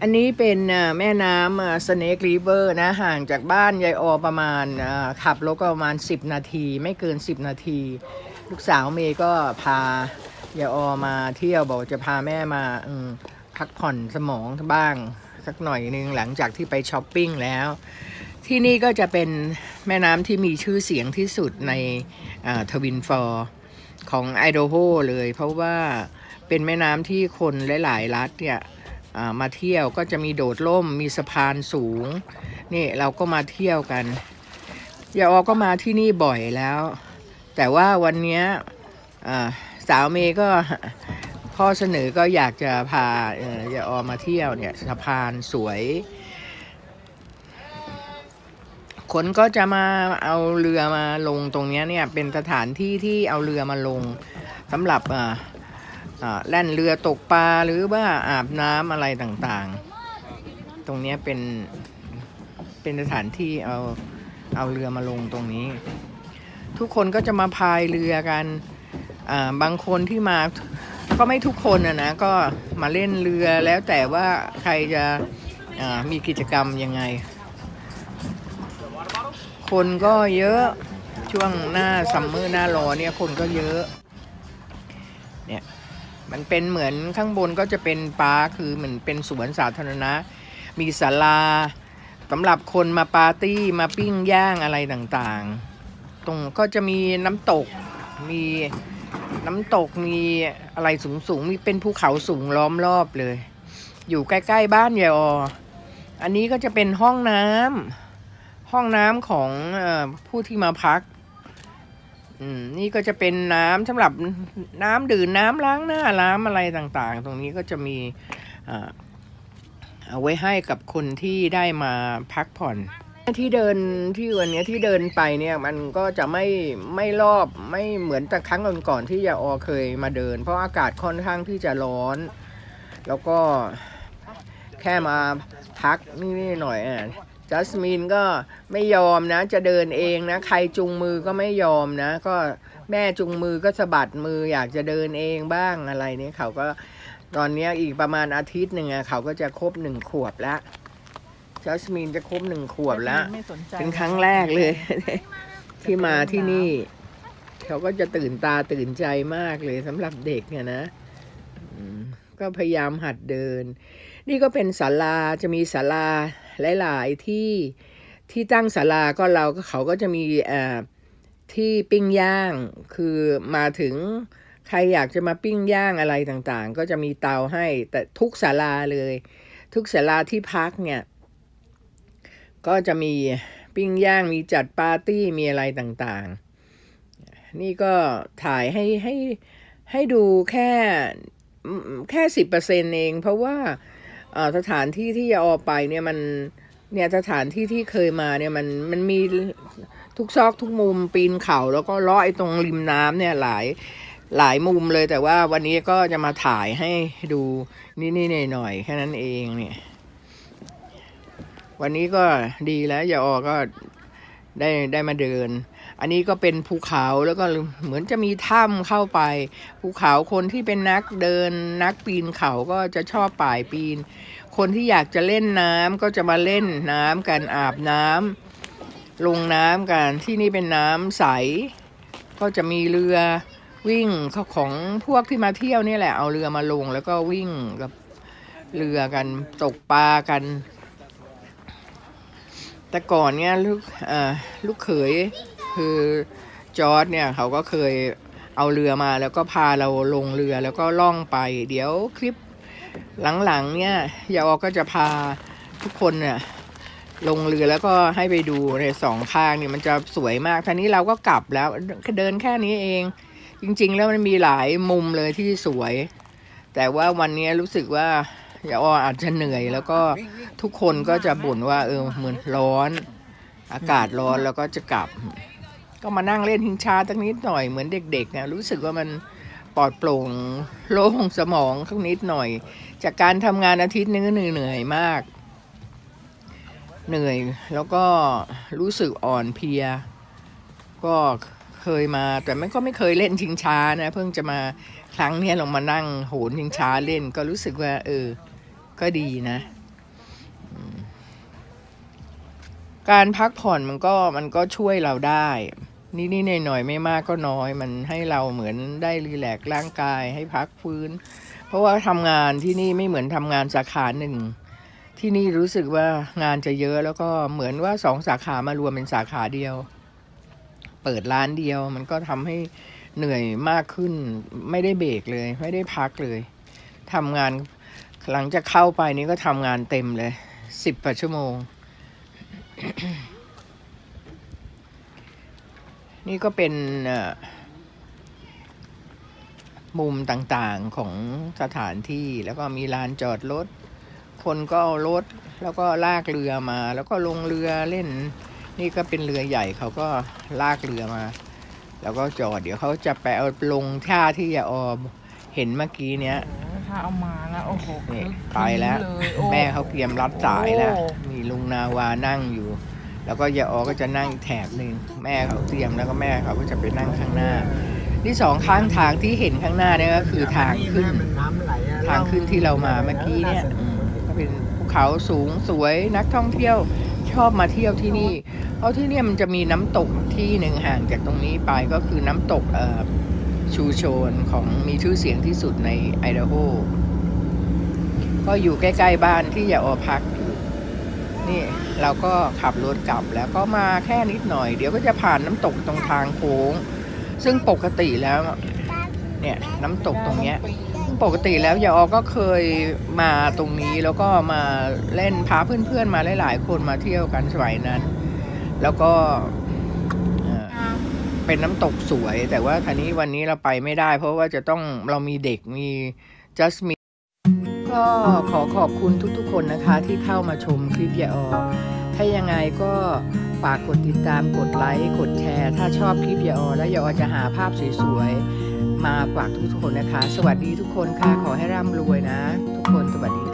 อันนี้เป็นแม่น้ำสเนกริเวอร์นะ ห่างจากบ้านยายอประมาณขับรถก็ประมาณ 10 นาที ไม่เกิน 10 นาที ลูกสาวเมย์ก็พายายอมาเที่ยวบอกจะพาแม่มาพักผ่อนสมองบ้าง สักหน่อยนึงหลังจากที่ไปช้อปปิ้งแล้ว ที่นี่ก็จะเป็นแม่น้ำที่มีชื่อเสียงที่สุดในทวินฟอร์ของไอโดโฮเลย เพราะว่าเป็นแม่น้ำที่คนหลาย ๆ รัฐเนี่ย มาเที่ยวก็จะมีโดดร่มมีสะพานสูง นี่เราก็มาเที่ยวกันยาออก็มาที่นี่บ่อยแล้ว แต่ว่าวันนี้สาวเมย์ก็พ่อเสนอก็อยากจะพาเอ่อยาออมาเที่ยวเนี่ยสะพานสวย คนก็จะมาเอาเรือมาลงตรงนี้เนี่ยเป็นสถานที่ที่เอาเรือมาลงสำหรับอ แล่นเรือตกปลาหรือว่าอาบน้ำอะไรต่างๆ ตรงนี้เป็นเป็นสถานที่เอาเอาเรือมาลงตรงนี้ ทุกคนก็จะมาพายเรือกันอ่าบางคนที่มาก็ไม่ทุกคนนะนะก็มาเล่นเรือแล้วแต่ว่าใครจะอ่ามีกิจกรรมยังไง คนก็เยอะช่วงหน้าซัมเมอร์หน้าร้อนเนี่ยคนก็เยอะเนี่ย มันเป็นเหมือนข้างบนก็จะเป็นปาร์คคือเหมือนเป็นสวนสาธารณะ มีศาลาสำหรับคนมาปาร์ตี้มาปิ้งย่างอะไรต่างๆ ตรงก็จะมีน้ำตกมีน้ำตกมีอะไรสูงๆมีเป็นภูเขาสูงล้อมรอบเลย อยู่ใกล้ๆบ้านยายอออันนี้ก็จะเป็นห้องน้ำห้องน้ำของออผู้ที่มาพัก อืม นี่ก็จะเป็นน้ำสำหรับน้ำดื่มน้ำล้างหน้าล้างอะไรต่างๆ ตรงนี้ก็จะมีเอาไว้ให้กับคนที่ได้มาพักผ่อน ที่เดินที่วันนี้ที่เดินไปเนี่ยมันก็จะไม่ไม่รอบไม่เหมือนแต่ครั้งก่อนๆที่ยาออเคยมาเดิน เพราะอากาศค่อนข้างที่จะร้อน แล้วก็แค่มาพักนี่หน่อยอะ จัสมินก็ไม่ยอมนะ จะเดินเองนะ ใครจุงมือก็ไม่ยอมนะ ก็แม่จุงมือก็สะบัดมืออยากจะเดินเองบ้างอะไรเนี่ยเขาก็ตอนเนี้ยอีกประมาณอาทิตย์หนึ่งอะเขาก็จะครบหนึ่งขวบแล้วจัสมินจะครบหนึ่งขวบแล้ว ไม่สนใจเป็นครั้งแรกเลย ที่มาที่นี่ เขาก็จะตื่นตาตื่นใจมากเลยสำหรับเด็กเนี่ยนะอืมก็พยายามหัดเดิน นี่ก็เป็นศาลาจะมีศาลาหลาย ๆ ที่ที่ตั้งศาลาก็เราก็เขาก็จะมีที่ปิ้งย่างคือมาถึงใครอยากจะมาปิ้งย่างอะไรต่างๆ ก็จะมีเตาให้ แต่ทุกศาลาเลย ทุกศาลาที่พักเนี่ย ก็จะมีปิ้งย่างมีจัดปาร์ตี้มีอะไรต่างๆ นี่ก็ถ่ายให้ให้ให้ดูแค่แค่สิบเปอร์เซ็นเอง เพราะว่า สถานที่ที่ยาออไปเนี่ยมันเนี่ยสถานที่ที่เคยมาเนี่ยมันมันมีทุกซอกทุกมุมปีนเขาแล้วก็เลาะไอ้ตรงริมน้ำเนี่ยหลายหลายมุมเลยแต่ว่าวันนี้ก็จะมาถ่ายให้ดูนิดๆหน่อยแค่นั้นเองเนี่ย วันนี้ก็ดีแล้วยาออก็ได้ได้มาเดิน อันนี้ก็เป็นภูเขาแล้วก็เหมือนจะมีถ้ำเข้าไป ภูเขาคนที่เป็นนักเดินนักปีนเขาก็จะชอบป่ายปีน คนที่อยากจะเล่นน้ำก็จะมาเล่นน้ำกันอาบน้ำลงน้ำกันที่นี่เป็นน้ำใส ก็จะมีเรือวิ่งของพวกที่มาเที่ยวนี่แหละ เอาเรือมาลงแล้วก็วิ่งกับเรือกันตกปลากัน แต่ก่อนเนี่ยลูกเออลูกเขย คือจอร์ดเนี่ยเขาก็เคยเอาเรือมาแล้วก็พาเราลงเรือแล้วก็ล่องไป เดี๋ยวคลิปหลังๆเนี่ยยาออก็จะพาทุกคนเนี่ยลงเรือแล้วก็ให้ไปดูในสองข้างเนี่ยมันจะสวยมากทีนี้เราก็กลับแล้วเดินแค่นี้เอง จริง ๆ แล้วมันมีหลายมุมเลยที่สวย แต่ว่าวันนี้รู้สึกว่ายาอออาจจะเหนื่อย แล้วก็ทุกคนก็จะบ่นว่าเออเหมือนร้อน อากาศร้อนแล้วก็จะกลับ ก็มานั่งเล่นหิงชาตั้งนิดหน่อยเหมือนเด็กๆนะรู้สึกว่ามันปลอดโปร่งโล่งสมองสักนิดหน่อย จากการทำงานอาทิตย์นึงเหนื่อยมาก เหนื่อยแล้วก็รู้สึกอ่อนเพลีย ก็เคยมาแต่ไม่ก็ไม่เคยเล่นชิงช้านะ เพิ่งจะมาครั้งนี้ลงมานั่งโหนชิงช้าเล่นก็รู้สึกว่า เออ ก็ดีนะ การพักผ่อนมันก็มันก็ช่วยเราได้ นี่นี่หน่อยๆไม่มากก็น้อย มันให้เราเหมือนได้รีแลกร่างกายให้พักฟื้น เพราะว่าทำงานที่นี่ไม่เหมือนทำงานสาขาหนึ่ง ที่นี่รู้สึกว่างานจะเยอะแล้วก็เหมือนว่าสองสาขามารวมเป็นสาขาเดียว เปิดร้านเดียว มันก็ทำให้เหนื่อยมากขึ้น ไม่ได้เบรกเลย ไม่ได้พักเลยทำงานหลังจากเข้าไปนี่ก็ทำงานเต็มเลยสิบกว่าชั่วโมง นี่ก็เป็นเอ่อมุมต่างๆของสถานที่แล้วก็มีลานจอดรถ คนก็เอารถแล้วก็ลากเรือมา แล้วก็ลงเรือเล่น นี่ก็เป็นเรือใหญ่เขาก็ลากเรือมา แล้วก็จอดเดี๋ยวเขาจะไปเอาลงท่าที่ยาออมเห็นเมื่อกี้เนี้ยโอ้ถ้าเอามาแล้วโอ้โหนี่คึกไปแล้วคืนเยโอ้แม่เขาเตรียมรัดสายแล้วโอ้มีลุงนาวานั่งอยู่ แล้วก็ยาออก็จะนั่งแถบหนึ่งแม่เขาเตรียมแล้วก็แม่เขาก็จะไปนั่งข้างหน้า ที่สองข้างทางที่เห็นข้างหน้าเนี่ยก็คือทางขึ้นทางขึ้นที่เรามาเมื่อกี้เนี่ยก็เป็นภูเขาสูงสวยนักท่องเที่ยวชอบมาเที่ยวที่นี่ เพราะที่นี่มันจะมีน้ำตกที่หนึ่งห่างจากตรงนี้ไปก็คือน้ำตกชูโชนของมีชื่อเสียงที่สุดในไอดาโฮก็อยู่ใกล้ ๆ บ้านที่อยาออพัก นี่เราก็ขับรถกลับแล้วก็มาแค่นิดหน่อย เดี๋ยวก็จะผ่านน้ำตกตรงทางโค้ง ซึ่งปกติแล้วเนี่ยน้ำตกตรงเนี้ยปกติแล้วยาออก็เคยมาตรงนี้แล้วก็มาเล่นพาเพื่อนๆมาหลายๆ คนมาเที่ยวกันสมัยนั้น แล้วก็เป็นน้ำตกสวย แต่ว่าทีนี้วันนี้เราไปไม่ได้ เพราะว่าจะต้องเรามีเด็กมีจัสมิ ก็ขอขอบคุณทุกๆ คนนะคะที่เข้ามาชมคลิปยาออถ้ายังไงก็ฝากกดติดตามกดไลค์กดแชร์ ถ้าชอบคลิปยาออแล้วยาออจะหาภาพสวยๆ มาฝากทุกๆคนนะคะ สวัสดีทุกคนค่ะขอให้ร่ำรวยนะ ทุกคนสวัสดีค่ะ